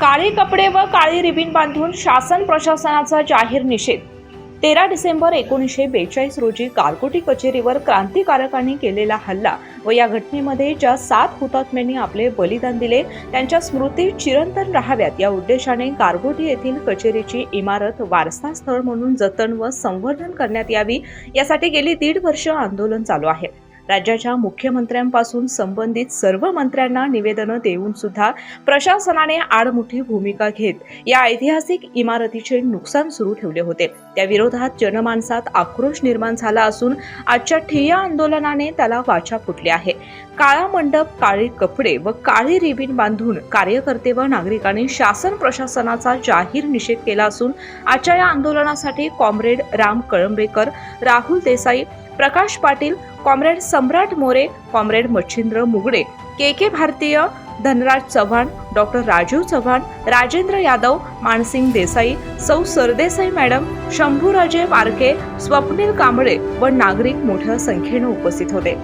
काळे कपडे व काळी रिबीन बांधून शासन प्रशासनाचा जाहीर निषेध. तेरा डिसेंबर एकोणीसशे बेचाळीस रोजी कारकोटी कचेरीवर क्रांतिकारकांनी केलेला हल्ला व या घटनेमध्ये ज्या सात हुतात्म्यांनी आपले बलिदान दिले त्यांच्या स्मृती चिरंतन राहाव्यात. या उद्देशाने कारगोटी येथील कचेरीची इमारत वारसा स्थळ म्हणून जतन व संवर्धन करण्यात यावी यासाठी गेली दीड वर्ष आंदोलन चालू आहे. राज्याच्या मुख्यमंत्र्यांपासून संबंधित सर्व मंत्र्यांना निवेदनं देऊन सुद्धा प्रशासनाने आडमुठी भूमिका घेत या ऐतिहासिक इमारतीचे नुकसान सुरू ठेवले होते. त्या विरोधात जनमानसात आक्रोश निर्माण झाला असून आजच्या ठिय्या आंदोलनाने त्याला वाचा फुटली आहे. काळा मंडप काळे कपडे व काळी रिबीन बांधून कार्यकर्ते व नागरिकांनी शासन प्रशासनाचा जाहीर निषेध केला असून आजच्या या आंदोलनासाठी comrade Ram Kalambekar Rahul Desai Prakash Patil comrade Samrat More comrade Machhindra Mugade K K Bharatiya Dhanraj Chavan doctor Rajiv Chavan Rajendra Yadav Mansing Desai सौ सरदेसाई मॅडम शंभूराजे वारके स्वप्नील कांबळे व नागरिक मोठ्या संख्येनं उपस्थित होते.